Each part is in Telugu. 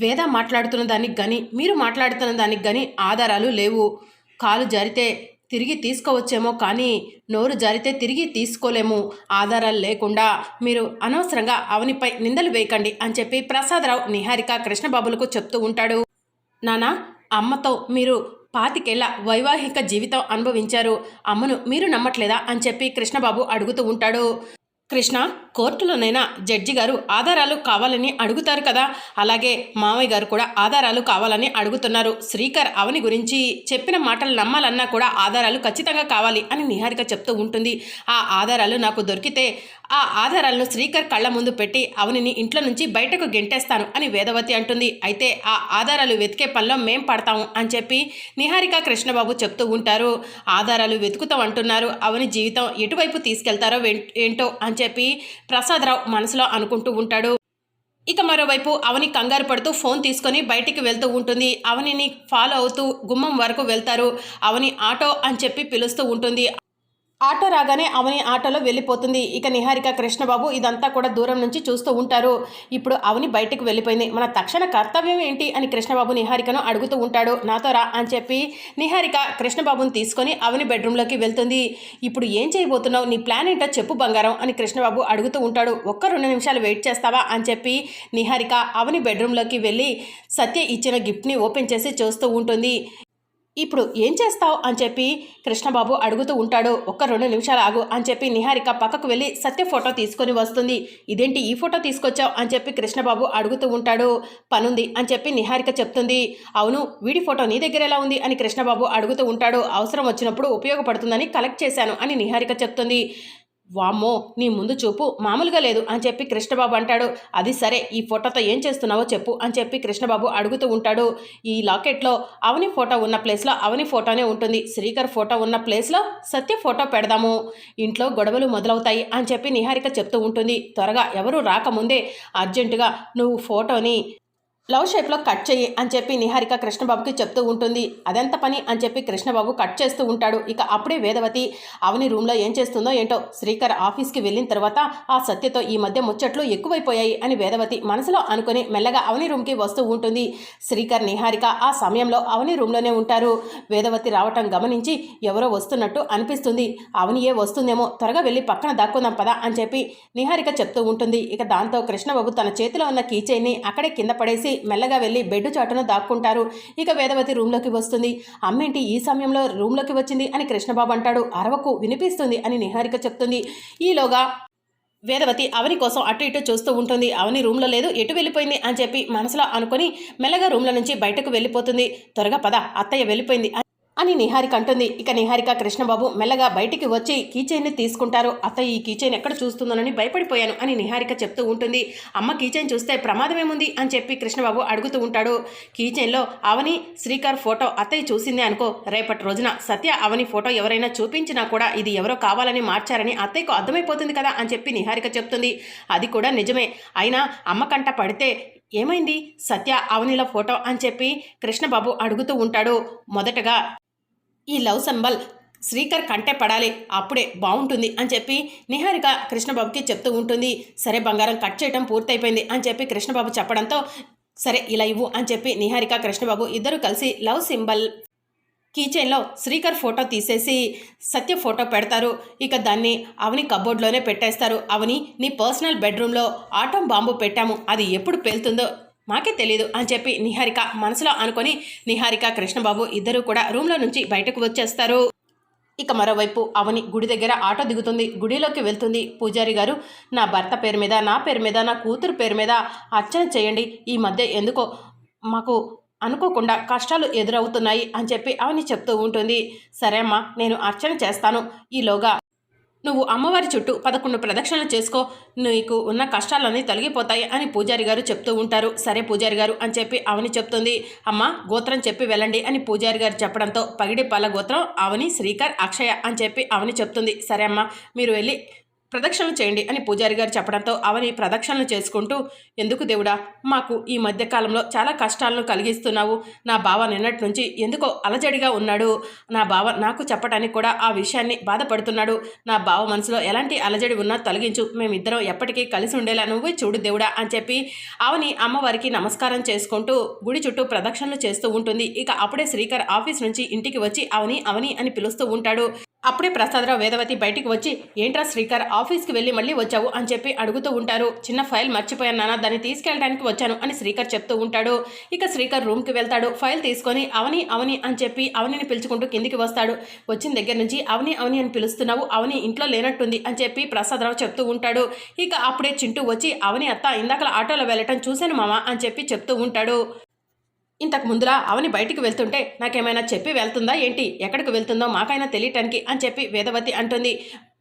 వేద మాట్లాడుతున్న దానికి కానీ మీరు మాట్లాడుతున్న దానికి కానీ ఆధారాలు లేవు. కాలు జారితే తిరిగి తీసుకోవచ్చేమో కానీ నోరు జారితే తిరిగి తీసుకోలేము. ఆధారాలు లేకుండా మీరు అనవసరంగా అవనిపై నిందలు వేయకండి అని చెప్పి ప్రసాదరావు నిహారిక కృష్ణబాబులకు చెప్తూ ఉంటాడు. నానా అమ్మతో మీరు పాతికేళ్ళ వైవాహిక జీవితం అనుభవించారు. అమ్మను మీరు నమ్మట్లేదా అని చెప్పి కృష్ణబాబు అడుగుతూ ఉంటాడు. కృష్ణ కోర్టులోనైనా జడ్జి గారు ఆధారాలు కావాలని అడుగుతారు కదా. అలాగే మామయ్య గారు కూడా ఆధారాలు కావాలని అడుగుతున్నారు. శ్రీకర్ అవని గురించి చెప్పిన మాటలు నమ్మాలన్నా కూడా ఆధారాలు ఖచ్చితంగా కావాలి అని నిహారిక చెప్తూ ఉంటుంది. ఆ ఆధారాలు నాకు దొరికితే ఆ ఆధారాలను శ్రీకర్ కళ్ళ ముందు పెట్టి అవనిని ఇంట్లో నుంచి బయటకు గెంటేస్తాను అని వేదవతి అంటుంది. అయితే ఆ ఆధారాలు వెతికే పనిలో మేం పడతాము అని చెప్పి నిహారిక కృష్ణబాబు చెప్తూ ఉంటారు. ఆధారాలు వెతుకుతాం అంటున్నారు. అవని జీవితం ఎటువైపు తీసుకెళ్తారో ఏంటో అని చెప్పి ప్రసాదరావు మనసులో అనుకుంటూ ఉంటాడు. ఇక మరోవైపు అవని కంగారు పడుతూ ఫోన్ తీసుకొని బయటికి వెళ్తూ ఉంటుంది. అవనిని ఫాలో అవుతూ గుమ్మం వరకు వెళ్తారు. అవని ఆటో అని చెప్పి పిలుస్తూ ఉంటుంది. ఆటో రాగానే అవని ఆటోలో వెళ్ళిపోతుంది. ఇక నిహారిక కృష్ణబాబు ఇదంతా కూడా దూరం నుంచి చూస్తూ ఉంటారు. ఇప్పుడు అవని బయటకు వెళ్ళిపోయింది. మన తక్షణ కర్తవ్యం ఏంటి అని కృష్ణబాబు నిహారికను అడుగుతూ ఉంటాడు. నాతో రా అని చెప్పి నిహారిక కృష్ణబాబుని తీసుకొని అవని బెడ్రూమ్లోకి వెళ్తుంది. ఇప్పుడు ఏం చేయబోతున్నావు? నీ ప్లాన్ ఏంటో చెప్పు బంగారం అని కృష్ణబాబు అడుగుతూ ఉంటాడు. ఒక్క రెండు నిమిషాలు వెయిట్ చేస్తావా? అని చెప్పి నిహారిక అవని బెడ్రూమ్లోకి వెళ్ళి సత్య ఇచ్చిన గిఫ్ట్ని ఓపెన్ చేసి చూస్తూ ఉంటుంది. ఇప్పుడు ఏం చేస్తావు అని చెప్పి కృష్ణబాబు అడుగుతూ ఉంటాడు. ఒక్క రెండు నిమిషాలు ఆగు అని చెప్పి నిహారిక పక్కకు వెళ్ళి సత్య ఫోటో తీసుకొని వస్తుంది. ఇదేంటి ఈ ఫోటో తీసుకొచ్చావు అని చెప్పి కృష్ణబాబు అడుగుతూ ఉంటాడు. పనుంది అని చెప్పి నిహారిక చెప్తుంది. అవును వీడి ఫోటో నీ దగ్గర ఎలా ఉంది అని కృష్ణబాబు అడుగుతూ ఉంటాడు. అవసరం వచ్చినప్పుడు ఉపయోగపడుతుందని కలెక్ట్ చేశాను అని నిహారిక చెప్తుంది. వామ్మో నీ ముందు చూపు మామూలుగా లేదు అని చెప్పి కృష్ణబాబు అంటాడు. అది సరే ఈ ఫోటోతో ఏం చేస్తున్నావో చెప్పు అని చెప్పి కృష్ణబాబు అడుగుతూ ఉంటాడు. ఈ లాకెట్లో అవని ఫోటో ఉన్న ప్లేస్లో అవని ఫోటోనే ఉంటుంది. శ్రీకర్ ఫోటో ఉన్న ప్లేస్లో సత్య ఫోటో పెడదాము. ఇంట్లో గొడవలు మొదలవుతాయి అని చెప్పి నిహారిక చెప్తూ ఉంటుంది. త్వరగా ఎవరు రాకముందే అర్జెంటుగా నువ్వు ఫోటోని లవ్ షేప్లో కట్ చెయ్యి అని చెప్పి నిహారిక కృష్ణబాబుకి చెప్తూ ఉంటుంది. అదెంత పని అని చెప్పి కృష్ణబాబు కట్ చేస్తూ ఉంటాడు. ఇక అప్పుడే వేదవతి అవని రూమ్లో ఏం చేస్తుందో ఏంటో శ్రీకర్ ఆఫీస్కి వెళ్ళిన తర్వాత ఆ సత్యతో ఈ మధ్య ముచ్చట్లు ఎక్కువైపోయాయి అని వేదవతి మనసులో అనుకుని మెల్లగా అవని రూమ్కి వస్తూ ఉంటుంది. శ్రీకర్ నిహారిక ఆ సమయంలో అవని రూమ్లోనే ఉంటారు. వేదవతి రావటం గమనించి ఎవరో వస్తున్నట్టు అనిపిస్తుంది. అవనియే వస్తుందేమో త్వరగా వెళ్ళి పక్కన దాక్కుందాం పదా అని చెప్పి నిహారిక చెప్తూ ఉంటుంది. ఇక దాంతో కృష్ణబాబు తన చేతిలో ఉన్న కీచైన్ని అక్కడే కింద పడేసి మెల్లగా వెళ్ళి బెడ్ చాటున దాక్కుంటారు. ఇక వేదవతి రూమ్లోకి వస్తుంది. అమ్మేంటి ఈ సమయంలో రూమ్లోకి వచ్చింది అని కృష్ణబాబు అంటాడు. అరవకు వినిపిస్తుంది అని నిహారిక చెప్తుంది. ఈలోగా వేదవతి అవని కోసం అటు ఇటు చూస్తూ ఉంటుంది. అవని రూమ్లో లేదు ఎటు వెళ్ళిపోయింది అని చెప్పి మనసులో అనుకొని మెల్లగా రూమ్లో నుంచి బయటకు వెళ్ళిపోతుంది. త్వరగా పద అత్తయ్య వెళ్ళిపోయింది అని అని నిహారిక అంటుంది. ఇక నిహారిక కృష్ణబాబు మెల్లగా బయటికి వచ్చి కీచైన్ని తీసుకుంటారు. అత్తయ్య ఈ కీచైన్ ఎక్కడ చూస్తుందోనని భయపడిపోయాను అని నిహారిక చెప్తూ ఉంటుంది. అమ్మ కీచైన్ చూస్తే ప్రమాదమేముంది అని చెప్పి కృష్ణబాబు అడుగుతూ ఉంటాడు. కీచైన్లో అవని శ్రీకర్ ఫోటో అత్తయ్య చూసిందే అనుకో రేపటి రోజున సత్య అవని ఫోటో ఎవరైనా చూపించినా కూడా ఇది ఎవరో కావాలని మార్చారని అత్తయ్యకు అర్థమైపోతుంది కదా అని చెప్పి నిహారిక చెప్తుంది. అది కూడా నిజమే. అయినా అమ్మ కంట పడితే ఏమైంది? సత్య అవనిల ఫోటో అని చెప్పి కృష్ణబాబు అడుగుతూ ఉంటాడు. మొదటగా ఈ లవ్ సింబల్ శ్రీకర్ కంటే పడాలి అప్పుడే బాగుంటుంది అని చెప్పి నిహారిక కృష్ణబాబుకి చెప్తూ ఉంటుంది. సరే బంగారం కట్ చేయడం పూర్తయిపోయింది అని చెప్పి కృష్ణబాబు చెప్పడంతో సరే ఇలా ఇవ్వు అని చెప్పి నిహారిక కృష్ణబాబు ఇద్దరు కలిసి లవ్ సింబల్ కీచైన్లో శ్రీకర్ ఫోటో తీసేసి సత్య ఫోటో పెడతారు. ఇక దాన్ని అవని కబోర్డ్లోనే పెట్టేస్తారు. అవని నీ పర్సనల్ బెడ్రూమ్లో ఆటం బాంబు పెట్టాము. అది ఎప్పుడు పేలుతుందో మాకే తెలియదు అని చెప్పి నిహారిక మనసులో అనుకొని నిహారిక కృష్ణబాబు ఇద్దరూ కూడా రూమ్లో నుంచి బయటకు వచ్చేస్తారు. ఇక మరోవైపు అవని గుడి దగ్గర ఆటో దిగుతుంది. గుడిలోకి వెళ్తుంది. పూజారి గారు నా భర్త పేరు మీద నా పేరు మీద నా కూతురు పేరు మీద అర్చన చేయండి. ఈ మధ్య ఎందుకో మాకు అనుకోకుండా కష్టాలు ఎదురవుతున్నాయి అని చెప్పి అవని చెప్తూ ఉంటుంది. సరే అమ్మా నేను అర్చన చేస్తాను. ఈలోగా నువ్వు అమ్మవారి చుట్టూ పదకొండు ప్రదక్షిణలు చేసుకో. నీకు ఉన్న కష్టాలన్నీ తొలగిపోతాయి అని పూజారి గారు చెప్తూ ఉంటారు. సరే పూజారి గారు అని చెప్పి అవని చెప్తుంది. అమ్మ గోత్రం చెప్పి వెళ్ళండి అని పూజారి గారు చెప్పడంతో పగిడిపల్ల గోత్రం అవని శ్రీకర్ అక్షయ అని చెప్పి అవని చెప్తుంది. సరే అమ్మ మీరు వెళ్ళి ప్రదక్షిణలు చేయండి అని పూజారి గారు చెప్పడంతో అవని ప్రదక్షిణలు చేసుకుంటూ ఎందుకు దేవుడా మాకు ఈ మధ్యకాలంలో చాలా కష్టాలను కలిగిస్తున్నావు. నా బావ నిన్నటి నుంచి ఎందుకో అలజడిగా ఉన్నాడు. నా బావ నాకు చెప్పడానికి కూడా ఆ విషయాన్ని బాధపడుతున్నాడు. నా బావ మనసులో ఎలాంటి అలజడి ఉన్నా తొలగించు. మేమిద్దరం ఎప్పటికీ కలిసి ఉండేలా నువ్వే చూడు దేవుడా అని చెప్పి అవని అమ్మవారికి నమస్కారం చేసుకుంటూ గుడి చుట్టూ ప్రదక్షిణలు చేస్తూ ఉంటుంది. ఇక అప్పుడే శ్రీకర్ ఆఫీస్ నుంచి ఇంటికి వచ్చి అవని అవని అని పిలుస్తూ ఉంటాడు. అప్పుడే ప్రసాదరావు వేదవతి బయటికి వచ్చి ఏంట్రా శ్రీకర్ ఆఫీస్కి వెళ్ళి మళ్ళీ వచ్చావు? అని చెప్పి అడుగుతూ ఉంటారు. చిన్న ఫైల్ మర్చిపోయాను నాన్న దాన్ని తీసుకెళ్ళడానికి వచ్చాను అని శ్రీకర్ చెప్తూ ఉంటాడు. ఇక శ్రీకర్ రూమ్కి వెళ్తాడు. ఫైల్ తీసుకొని అవని అవని అని చెప్పి అవనిని పిలుచుకుంటూ కిందికి వస్తాడు. వచ్చిన దగ్గర నుంచి అవని అవని అని పిలుస్తున్నావు అవని ఇంట్లో లేనట్టుంది అని చెప్పి ప్రసాదరావు చెప్తూ ఉంటాడు. ఇక అప్పుడే చింటూ వచ్చి అవని అత్త ఇందాకల ఆటోలో వెళ్ళటం చూశాను మామ అని చెప్పి చెప్తూ ఉంటాడు. ఇంతకు ముందులా అవని బయటికి వెళ్తుంటే నాకేమైనా చెప్పి వెళ్తుందా ఏంటి? ఎక్కడికి వెళ్తుందో మాకైనా తెలియటానికి అని చెప్పి వేదవతి అంటుంది.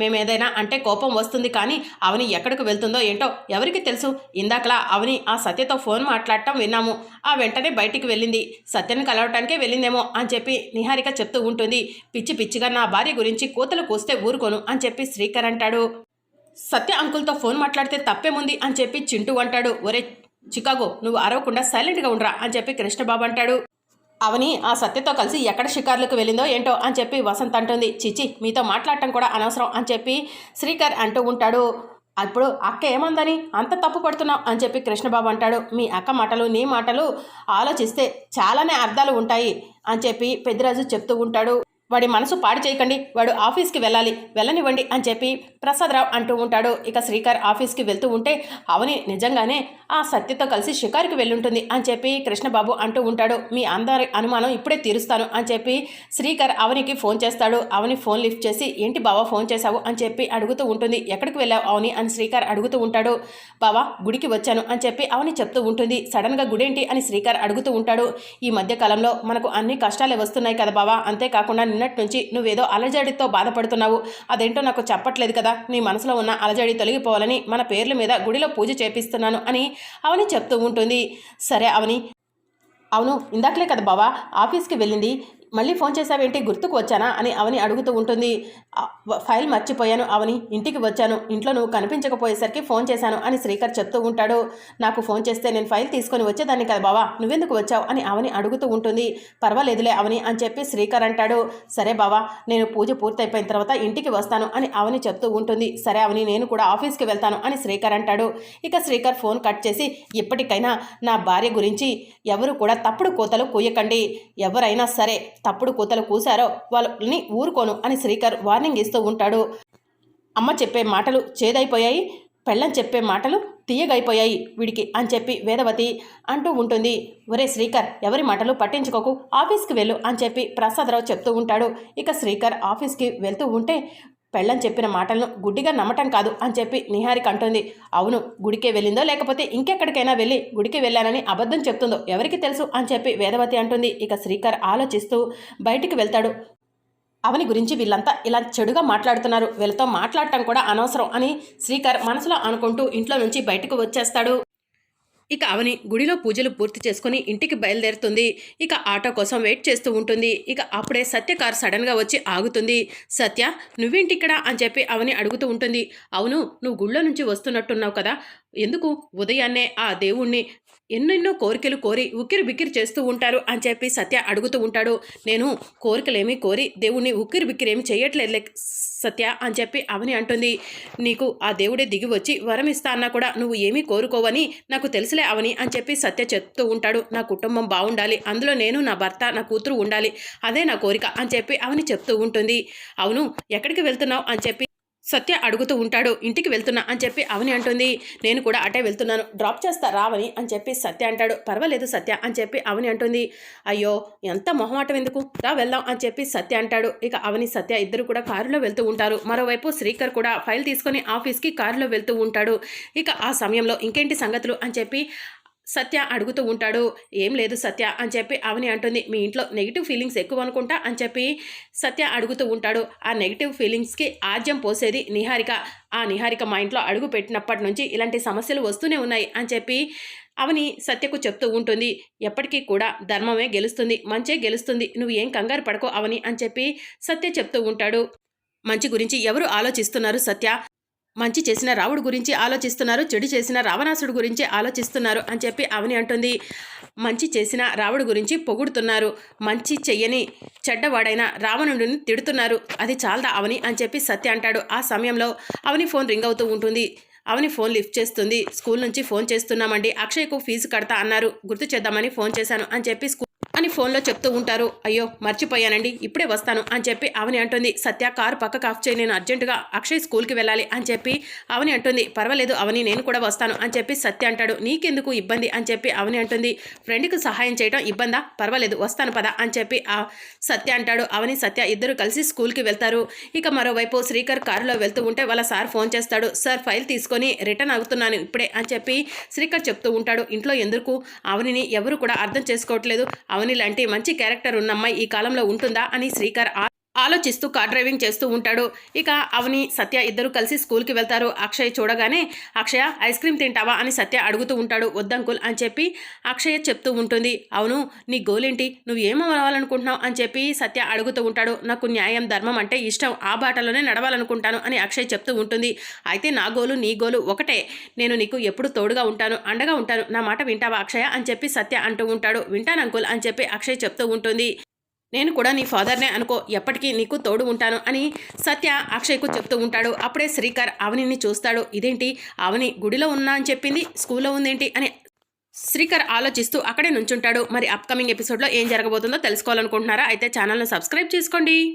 మేమేదైనా అంటే కోపం వస్తుంది కానీ అవని ఎక్కడికి వెళ్తుందో ఏంటో ఎవరికి తెలుసు? ఇందాకలా అవని ఆ సత్యతో ఫోన్ మాట్లాడటం విన్నాము. ఆ వెంటనే బయటికి వెళ్ళింది. సత్యని కలవటానికే వెళ్ళిందేమో అని చెప్పి నిహారిక చెప్తూ ఉంటుంది. పిచ్చి పిచ్చిగా నా భార్య గురించి కూతలు కూస్తే ఊరుకోను అని చెప్పి శ్రీకర్ అంటాడు. సత్య అంకుల్తో ఫోన్ మాట్లాడితే తప్పేముంది అని చెప్పి చింటూ అంటాడు. ఒరే చికాగో నువ్వు అరవకుండా సైలెంట్గా ఉండరా అని చెప్పి కృష్ణబాబు అంటాడు. అవని ఆ సత్యతో కలిసి ఎక్కడ షికార్లకు వెళ్ళిందో ఏంటో అని చెప్పి వసంత్ అంటుంది. చిచి మీతో మాట్లాడటం కూడా అనవసరం అని చెప్పి శ్రీకర్ అంటూ ఉంటాడు. అప్పుడు అక్క ఏమందని అంత తప్పు పడుతున్నావు అని చెప్పి కృష్ణబాబు అంటాడు. మీ అక్క మాటలు నీ మాటలు ఆలోచిస్తే చాలానే అర్థాలు ఉంటాయి అని చెప్పి పెద్దిరాజు చెప్తూ ఉంటాడు. వాడి మనసు పాడు చేయకండి వాడు ఆఫీస్కి వెళ్ళాలి వెళ్ళనివ్వండి అని చెప్పి ప్రసాదరావు అంటూ ఉంటాడు. ఇక శ్రీకర్ ఆఫీస్కి వెళ్తూ ఉంటే అవని నిజంగానే ఆ సత్యతో కలిసి షికారుకి వెళ్ళుంటుంది అని చెప్పి కృష్ణబాబు అంటూ ఉంటాడు. మీ అందరి అనుమానం ఇప్పుడే తీరుస్తాను అని చెప్పి శ్రీకర్ అవనికి ఫోన్ చేస్తాడు. అవని ఫోన్ లిఫ్ట్ చేసి ఏంటి బావా ఫోన్ చేశావు? అని చెప్పి అడుగుతూ ఉంటుంది. ఎక్కడికి వెళ్ళావు? అవని అని శ్రీకర్ అడుగుతూ ఉంటాడు. బావా గుడికి వచ్చాను అని చెప్పి అవని చెప్తూ ఉంటుంది. సడన్గా గుడేంటి? అని శ్రీకర్ అడుగుతూ ఉంటాడు. ఈ మధ్య కాలంలో మనకు అన్ని కష్టాలే వస్తున్నాయి కదా బావా. అంతేకాకుండా నిన్నటి నుంచి నువ్వేదో అలజడితో బాధపడుతున్నావు. అదేంటో నాకు చెప్పట్లేదు కదా. నీ మనసులో ఉన్న అలజడి తొలగిపోవాలని మన పేర్ల మీద గుడిలో పూజ చేపిస్తున్నాను అని అవని చెప్తూ ఉంటుంది. సరే అవని. అవును ఇందాకలే కదా బావా ఆఫీస్కి వెళ్ళింది. మళ్ళీ ఫోన్ చేసావేంటి గుర్తుకు వచ్చానా? అని అవని అడుగుతూ ఉంటుంది. ఫైల్ మర్చిపోయాను. అవని ఇంటికి వచ్చాను. ఇంట్లో నువ్వు కనిపించకపోయేసరికి ఫోన్ చేశాను అని శ్రీకర్ చెప్తూ ఉంటాడు. నాకు ఫోన్ చేస్తే నేను ఫైల్ తీసుకొని వచ్చేదాన్ని కదా బావా నువ్వెందుకు వచ్చావు? అని అవని అడుగుతూ ఉంటుంది. పర్వాలేదులే అవని అని చెప్పి శ్రీకర్ అంటాడు. సరే బావా నేను పూజ పూర్తయిపోయిన తర్వాత ఇంటికి వస్తాను అని అవని చెప్తూ ఉంటుంది. సరే అవని నేను కూడా ఆఫీస్కి వెళ్తాను అని శ్రీకర్ అంటాడు. ఇక శ్రీకర్ ఫోన్ కట్ చేసి ఇప్పటికైనా నా భార్య గురించి ఎవరు కూడా తప్పుడు కూతలు కూయకండి ఎవరైనా సరే తప్పుడు కూతలు కూశారో వాళ్ళని ఊరుకోను అని శ్రీకర్ వార్నింగ్ ఇస్తూ ఉంటాడు. అమ్మ చెప్పే మాటలు చేదైపోయాయి పెళ్ళం చెప్పే మాటలు తీయగైపోయాయి వీడికి అని చెప్పి వేదవతి అంటూ ఉంటుంది. ఒరే శ్రీకర్ ఎవరి మాటలు పట్టించుకోకు ఆఫీస్కి వెళ్ళు అని చెప్పి ప్రసాదరావు చెప్తూ ఉంటాడు. ఇక శ్రీకర్ ఆఫీస్కి వెళ్తూ ఉంటే పెళ్ళం చెప్పిన మాటలను గుడ్డిగా నమ్మటం కాదు అని చెప్పి నిహారిక అంటుంది. అవును గుడికే వెళ్ళిందో లేకపోతే ఇంకెక్కడికైనా వెళ్ళి గుడికి వెళ్ళానని అబద్ధం చెప్తుందో ఎవరికి తెలుసు అని చెప్పి వేదవతి అంటుంది. ఇక శ్రీకర్ ఆలోచిస్తూ బయటికి వెళ్తాడు. అవని గురించి వీళ్ళంతా ఇలా చెడుగా మాట్లాడుతున్నారు. వీళ్ళతో మాట్లాడటం కూడా అనవసరం అని శ్రీకర్ మనసులో అనుకుంటూ ఇంట్లో నుంచి బయటకు వచ్చేస్తాడు. ఇక అవని గుడిలో పూజలు పూర్తి చేసుకుని ఇంటికి బయలుదేరుతుంది. ఇక ఆటో కోసం వెయిట్ చేస్తూ ఉంటుంది. ఇక అప్పుడే సత్య కార్ సడన్గా వచ్చి ఆగుతుంది. సత్య నువ్వేంటి ఇక్కడ? అని చెప్పి అవని అడుగుతూ ఉంటుంది. అవును నువ్వు గుళ్ళో నుంచి వస్తున్నట్టున్నావు కదా. ఎందుకు? ఉదయాన్నే ఆ దేవుణ్ణి ఎన్నెన్నో కోరికలు కోరి ఉక్కిరి బిక్కిరి చేస్తూ ఉంటారు అని చెప్పి సత్య అడుగుతూ ఉంటాడు. నేను కోరికలేమి కోరి దేవుణ్ణి ఉక్కిరి బిక్కిరి ఏమి చేయట్లేదు సత్య అని చెప్పి అవని అంటుంది. నీకు ఆ దేవుడే దిగి వచ్చి వరం ఇస్తా అన్నా కూడా నువ్వు ఏమీ కోరుకోవని నాకు తెలుసులే అవని అని చెప్పి సత్య చెప్తూ ఉంటాడు. నా కుటుంబం బాగుండాలి. అందులో నేను నా భర్త నా కూతురు ఉండాలి. అదే నా కోరిక అని చెప్పి అవని చెప్తూ ఉంటుంది. అవును ఎక్కడికి వెళ్తున్నావు అని చెప్పి సత్య అడుగుతూ ఉంటాడు ఇంటికి వెళ్తున్నా అని చెప్పి అవని అంటుంది. నేను కూడా అటే వెళ్తున్నాను. డ్రాప్ చేస్తా రావని అని చెప్పి సత్య అంటాడు. పర్వాలేదు సత్య అని చెప్పి అవని అంటుంది. అయ్యో ఎంత మొహమాటం ఎందుకు? రా వెళ్దాం అని చెప్పి సత్య అంటాడు. ఇక అవని సత్య ఇద్దరు కూడా కారులో వెళ్తూ ఉంటారు. మరోవైపు శ్రీకర్ కూడా ఫైల్ తీసుకొని ఆఫీస్కి కారులో వెళ్తూ ఉంటాడు. ఇక ఆ సమయంలో ఇంకేంటి సంగతులు అని చెప్పి సత్య అడుగుతూ ఉంటాడు ఏం లేదు సత్య అని చెప్పి అవని అంటుంది మీ ఇంట్లో నెగిటివ్ ఫీలింగ్స్ ఎక్కువ అనుకుంటా అని చెప్పి సత్య అడుగుతూ ఉంటాడు. ఆ నెగిటివ్ ఫీలింగ్స్కి ఆజ్యం పోసేది నిహారిక. ఆ నిహారిక మా ఇంట్లో అడుగు పెట్టినప్పటి నుంచి ఇలాంటి సమస్యలు వస్తూనే ఉన్నాయి అని చెప్పి అవని సత్యకు చెప్తూ ఉంటుంది. ఎప్పటికీ కూడా ధర్మమే గెలుస్తుంది మంచే గెలుస్తుంది నువ్వు ఏం కంగారు పడకో అవని అని చెప్పి సత్య చెప్తూ ఉంటాడు. మంచి గురించి ఎవరు ఆలోచిస్తున్నారు సత్య? మంచి చేసిన రావుడు గురించి ఆలోచిస్తున్నారు చెడు చేసిన రావణాసుడు గురించి ఆలోచిస్తున్నారు అని చెప్పి అవని అంటుంది. మంచి చేసిన రావుడు గురించి పొగుడుతున్నారు. మంచి చెయ్యని చెడ్డవాడైన రావణుడిని తిడుతున్నారు. అది చాలదా అవని అని చెప్పి సత్య అంటాడు. ఆ సమయంలో అవని ఫోన్ రింగ్ అవుతూ ఉంటుంది. అవని ఫోన్ లిఫ్ట్ చేస్తుంది. స్కూల్ నుంచి ఫోన్ చేస్తున్నామండి. అక్షయ్కు ఫీజు కడతా అన్నారు. గుర్తు చేద్దామని ఫోన్ చేశాను అని చెప్పి అని ఫోన్లో చెప్తూ ఉంటారు. అయ్యో మర్చిపోయానండి. ఇప్పుడే వస్తాను అని చెప్పి అవని అంటుంది. సత్య కారు పక్కకు ఆఫ్ చేయి నేను అర్జెంటుగా అక్షయ్ స్కూల్కి వెళ్ళాలి అని చెప్పి అవని అంటుంది. పర్వాలేదు అవని నేను కూడా వస్తాను అని చెప్పి సత్య అంటాడు. నీకెందుకు ఇబ్బంది అని చెప్పి అవని అంటుంది. ఫ్రెండ్కి సహాయం చేయడం ఇబ్బందా? పర్వాలేదు వస్తాను పదా అని చెప్పి సత్య అంటాడు. అవని సత్య ఇద్దరు కలిసి స్కూల్కి వెళ్తారు. ఇక మరోవైపు శ్రీకర్ కారులో వెళ్తూ ఉంటే వాళ్ళ సార్ ఫోన్ చేస్తాడు. సార్ ఫైల్ తీసుకొని రిటర్న్ అవుతున్నాను ఇప్పుడే అని చెప్పి శ్రీకర్ చెప్తూ ఉంటాడు. ఇంట్లో ఎందుకు? అవనిని ఎవరు కూడా అర్థం చేసుకోవట్లేదు. అవని లాంటి మంచి క్యారెక్టర్ ఉన్న అమ్మాయి ఈ కాలంలో ఉంటుందా అని శ్రీకర్ ఆ- ఆలోచిస్తూ కార్ డ్రైవింగ్ చేస్తూ ఉంటాడు. ఇక అవని సత్య ఇద్దరు కలిసి స్కూల్కి వెళ్తారు. అక్షయ్ చూడగానే అక్షయ ఐస్ క్రీమ్ తింటావా? అని సత్య అడుగుతూ ఉంటాడు. వద్దంకుల్ అని చెప్పి అక్షయ చెప్తూ ఉంటుంది. అవును నీ గోల్ ఏంటి నువ్వు ఏమవ్వాలనుకుంటున్నావు అని చెప్పి సత్య అడుగుతూ ఉంటాడు. నాకు న్యాయం ధర్మం అంటే ఇష్టం. ఆ బాటలోనే నడవాలనుకుంటాను అని అక్షయ్ చెప్తూ ఉంటుంది. అయితే నా గోలు నీ గోలు ఒకటే. నేను నీకు ఎప్పుడు తోడుగా ఉంటాను అండగా ఉంటాను. నా మాట వింటావా అక్షయ? అని చెప్పి సత్య అంటూ ఉంటాడు. వింటాను అంకుల్ అని చెప్పి అక్షయ్ చెప్తూ ఉంటుంది. నేను కూడా నీ ఫాదర్నే అనుకో ఎప్పటికీ నీకు తోడు ఉంటాను అని సత్య అక్షయ్కు చెప్తూ ఉంటాడు. అప్పుడే శ్రీకర్ అవనిని చూస్తాడు. ఇదేంటి? అవని గుడిలో ఉన్నా అని చెప్పింది? స్కూల్లో ఉందేంటి? అని శ్రీకర్ ఆలోచిస్తూ అక్కడే నుంచుంటాడు. మరి అప్కమింగ్ ఎపిసోడ్లో ఏం జరగబోతుందో తెలుసుకోవాలనుకుంటున్నారా? అయితే ఛానల్ను సబ్స్క్రైబ్ చేసుకోండి.